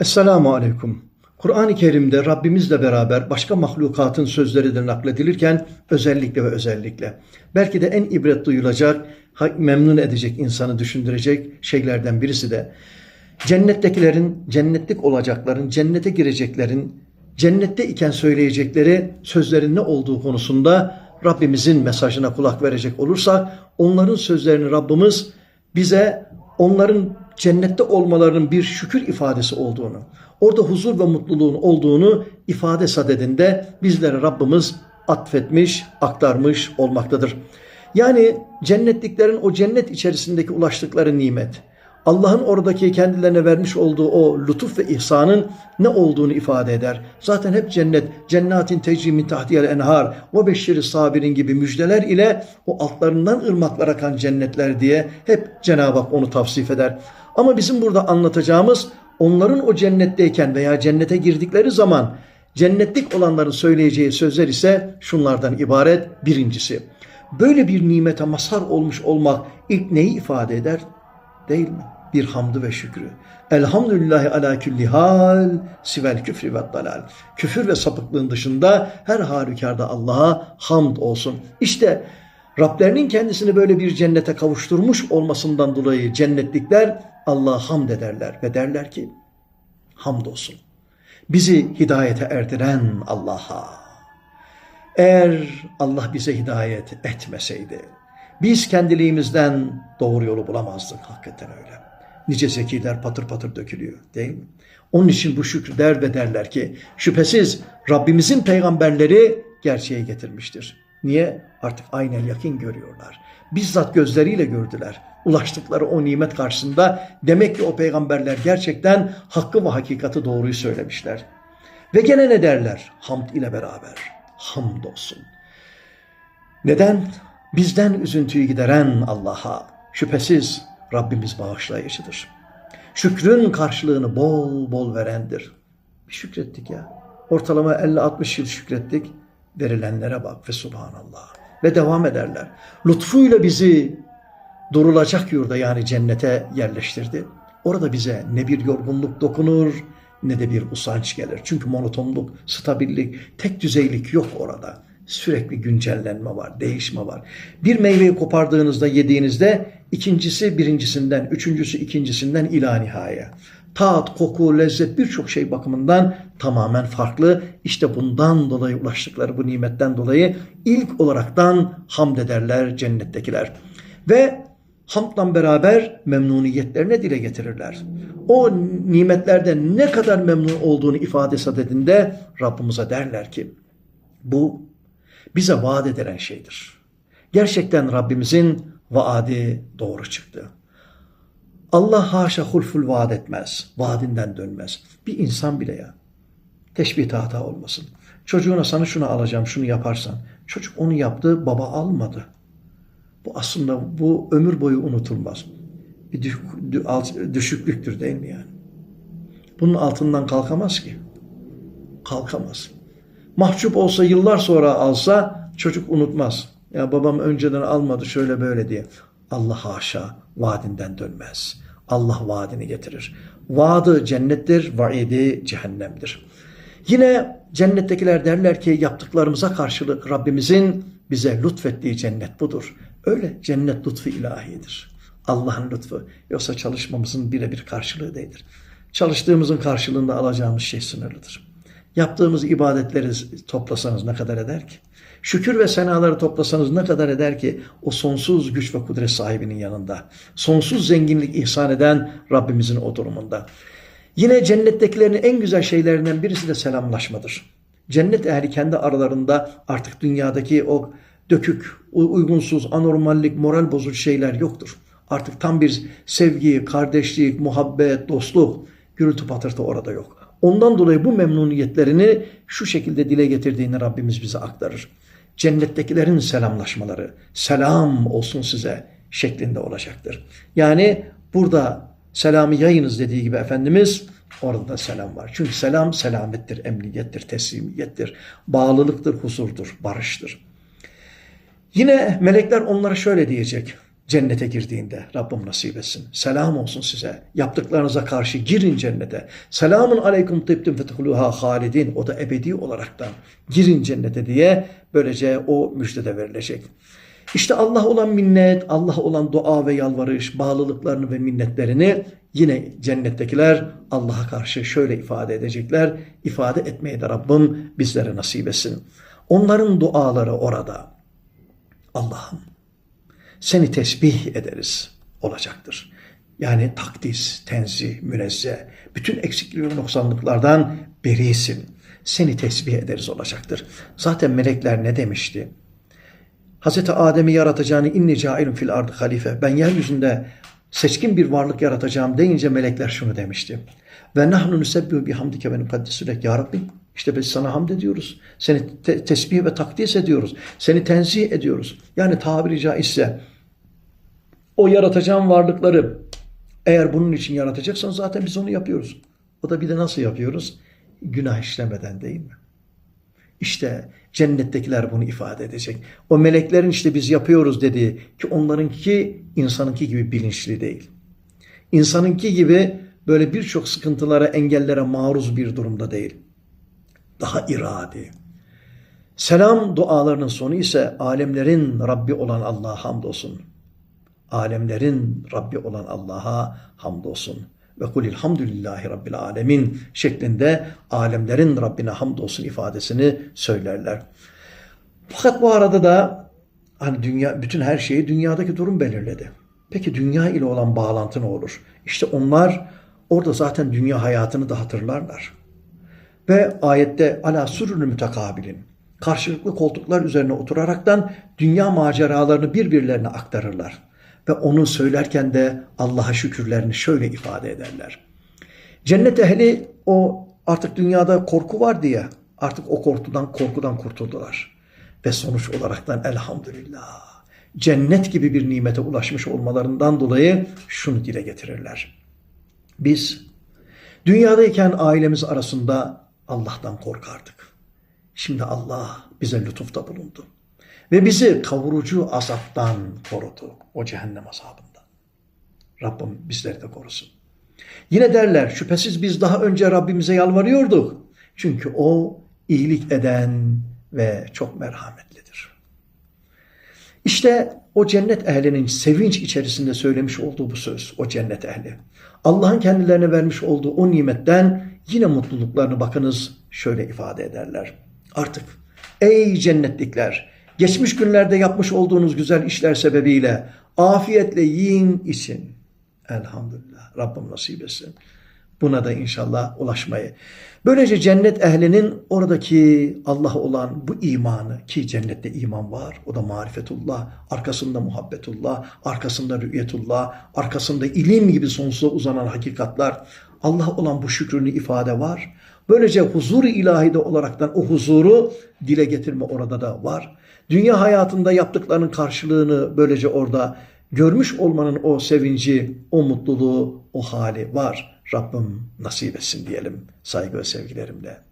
Esselamu Aleyküm. Kur'an-ı Kerim'de Rabbimizle beraber başka mahlukatın sözleri de nakledilirken özellikle ve özellikle belki de en ibret duyulacak, memnun edecek insanı düşündürecek şeylerden birisi de cennettekilerin, cennetlik olacakların, cennete gireceklerin, cennette iken söyleyecekleri sözlerin ne olduğu konusunda Rabbimizin mesajına kulak verecek olursak onların sözlerini Rabbimiz bize onların cennette olmalarının bir şükür ifadesi olduğunu, orada huzur ve mutluluğun olduğunu ifade sadedinde bizlere Rabbimiz atfetmiş, aktarmış olmaktadır. Yani cennetliklerin o cennet içerisindeki ulaştıkları nimet, Allah'ın oradaki kendilerine vermiş olduğu o lütuf ve ihsanın ne olduğunu ifade eder. Zaten hep cennet, cennetin tecri min tahtiyel enhar ve beşşiri sabirin gibi müjdeler ile o altlarından ırmaklar akan cennetler diye hep Cenab-ı Hak onu tavsif eder. Ama bizim burada anlatacağımız onların o cennetteyken veya cennete girdikleri zaman cennetlik olanların söyleyeceği sözler ise şunlardan ibaret. Birincisi, böyle bir nimete mazhar olmuş olmak ilk neyi ifade eder? Değil mi? Bir hamdı ve şükrü. Elhamdülillahi ala külli hal sivel küfri ve dalal. Küfür ve sapıklığın dışında her halükarda Allah'a hamd olsun. İşte Rablerinin kendisini böyle bir cennete kavuşturmuş olmasından dolayı cennetlikler Allah'a hamd ederler ve derler ki hamdolsun. Bizi hidayete erdiren Allah'a. Eğer Allah bize hidayet etmeseydi biz kendiliğimizden doğru yolu bulamazdık hakikaten öyle. Nice zekiler patır patır dökülüyor değil mi? Onun için bu şükrü der ve derler ki şüphesiz Rabbimizin peygamberleri gerçeğe getirmiştir. Niye? Artık aynen yakın görüyorlar. Bizzat gözleriyle gördüler. Ulaştıkları o nimet karşısında demek ki o peygamberler gerçekten hakkı ve hakikati doğruyu söylemişler. Ve gene ne derler? Hamd ile beraber. Hamdolsun. Neden? Bizden üzüntüyü gideren Allah'a şüphesiz Rabbimiz bağışlayıcıdır. Şükrün karşılığını bol bol verendir. Bir şükrettik ya. Ortalama 50-60 yıl şükrettik. Verilenlere bak ve subhanallah. Ve devam ederler. Lütfuyla bizi durulacak yurda yani cennete yerleştirdi. Orada bize ne bir yorgunluk dokunur ne de bir usanç gelir. Çünkü monotonluk, stabillik, tek düzeylik yok orada. Sürekli güncellenme var, değişme var. Bir meyveyi kopardığınızda, yediğinizde ikincisi birincisinden, üçüncüsü ikincisinden ila nihaya. Tat, koku, lezzet birçok şey bakımından tamamen farklı. İşte bundan dolayı ulaştıkları bu nimetten dolayı ilk olaraktan hamd ederler cennettekiler. Ve hamdla beraber memnuniyetlerini dile getirirler. O nimetlerden ne kadar memnun olduğunu ifade sadedinde Rabbimize derler ki bu bize vaat edilen şeydir. Gerçekten Rabbimizin vaadi doğru çıktı. Allah haşa hulful vaat etmez. Vaadinden dönmez. Bir insan bile ya. Teşbih hata olmasın. Çocuğuna sana şunu alacağım, şunu yaparsan. Çocuk onu yaptı, baba almadı. Bu aslında bu ömür boyu unutulmaz. Bir düşüklüktür değil mi yani? Bunun altından kalkamaz ki. Kalkamaz. Mahcup olsa yıllar sonra alsa çocuk unutmaz. Ya babam önceden almadı şöyle böyle diye. Allah haşa vaadinden dönmez. Allah vaadini getirir. Vaadı cennettir, vaidi cehennemdir. Yine cennettekiler derler ki yaptıklarımıza karşılık Rabbimizin bize lütfettiği cennet budur. Öyle cennet lütfu ilahidir. Allah'ın lütfu. Yoksa çalışmamızın birebir karşılığı değildir. Çalıştığımızın karşılığında alacağımız şey sınırlıdır. Yaptığımız ibadetleri toplasanız ne kadar eder ki? Şükür ve senaları toplasanız ne kadar eder ki o sonsuz güç ve kudret sahibinin yanında. Sonsuz zenginlik ihsan eden Rabbimizin o durumunda. Yine cennettekilerin en güzel şeylerinden birisi de selamlaşmadır. Cennet ehli kendi aralarında artık dünyadaki o dökük, uygunsuz, anormallik, moral bozucu şeyler yoktur. Artık tam bir sevgi, kardeşlik, muhabbet, dostluk, gürültü patırtı orada yok. Ondan dolayı bu memnuniyetlerini şu şekilde dile getirdiğini Rabbimiz bize aktarır. Cennettekilerin selamlaşmaları, selam olsun size şeklinde olacaktır. Yani burada selamı yayınız dediği gibi Efendimiz orada da selam var. Çünkü selam selamettir, emniyettir, teslimiyettir, bağlılıktır, huzurdur, barıştır. Yine melekler onlara şöyle diyecek. cennete girdiğinde Rabbim nasip etsin. Selam olsun size. Yaptıklarınıza karşı girin cennete. Selamun aleyküm tıbtüm fetihuluha halidin. O da ebedi olaraktan girin cennete diye böylece o müjdede verilecek. İşte Allah olan minnet, Allah olan dua ve yalvarış, bağlılıklarını ve minnetlerini yine cennettekiler Allah'a karşı şöyle ifade edecekler. İfade etmeyi de Rabbim bizlere nasip etsin. Onların duaları orada. Allah'ım seni tesbih ederiz olacaktır. Yani takdis, tenzih, münezzeh, bütün eksiklik ve noksanlıklardan berisin. Seni tesbih ederiz olacaktır. Zaten melekler ne demişti? Hazreti Adem'i yaratacağını inni cailun fil ardı halife. Ben yeryüzünde seçkin bir varlık yaratacağım deyince melekler şunu demişti. Ve nahnu nusebbihu bihamdike ve nukaddisülek. Ya Rabbi işte biz sana hamd ediyoruz. Seni te- tesbih ve takdis ediyoruz. Seni tenzih ediyoruz. Yani tabiri caizse o yaratacağım varlıkları eğer bunun için yaratacaksan zaten biz onu yapıyoruz. O da bir de nasıl yapıyoruz? Günah işlemeden değil mi? İşte cennettekiler bunu ifade edecek. O meleklerin işte biz yapıyoruz dediği ki onlarınki insanınki gibi bilinçli değil. İnsanınki gibi böyle birçok sıkıntılara, engellere maruz bir durumda değil. Daha iradi. Selam dualarının sonu ise alemlerin Rabbi olan Allah'a hamdolsun. Alemlerin Rabbi olan Allah'a hamdolsun. Ve kulil hamdülillahi rabbil alemin şeklinde alemlerin Rabbine hamdolsun ifadesini söylerler. Fakat bu arada da hani dünya bütün her şeyi dünyadaki durum belirledi. Peki dünya ile olan bağlantı ne olur? İşte onlar orada zaten dünya hayatını da hatırlarlar. Ve ayette ala sürünü mütekabilin karşılıklı koltuklar üzerine oturaraktan dünya maceralarını birbirlerine aktarırlar. Ve onu söylerken de Allah'a şükürlerini şöyle ifade ederler. Cennet ehli o artık dünyada korku var diye artık o korkudan korkudan kurtuldular. Ve sonuç olaraktan elhamdülillah cennet gibi bir nimete ulaşmış olmalarından dolayı şunu dile getirirler. Biz dünyadayken ailemiz arasında Allah'tan korkardık. Şimdi Allah bize lütufta bulundu. Ve bizi kavurucu azaptan korudu. O cehennem azabından. Rabbim bizleri de korusun. Yine derler şüphesiz biz daha önce Rabbimize yalvarıyorduk. Çünkü o iyilik eden ve çok merhametlidir. İşte o cennet ehlinin sevinç içerisinde söylemiş olduğu bu söz, o cennet ehli. Allah'ın kendilerine vermiş olduğu o nimetten yine mutluluklarını bakınız şöyle ifade ederler. Artık ey cennetlikler geçmiş günlerde yapmış olduğunuz güzel işler sebebiyle afiyetle yiyin için. Elhamdülillah. Rabbim nasip etsin. Buna da inşallah ulaşmayı. Böylece cennet ehlinin oradaki Allah olan bu imanı ki cennette iman var. O da marifetullah, arkasında muhabbetullah, arkasında rü'yetullah, arkasında ilim gibi sonsuza uzanan hakikatlar. Allah olan bu şükrünü ifade var. Böylece huzur-u ilahide olaraktan o huzuru dile getirme orada da var. Dünya hayatında yaptıklarının karşılığını böylece orada görmüş olmanın o sevinci, o mutluluğu, o hali var. Rabbim nasip etsin diyelim saygı ve sevgilerimle.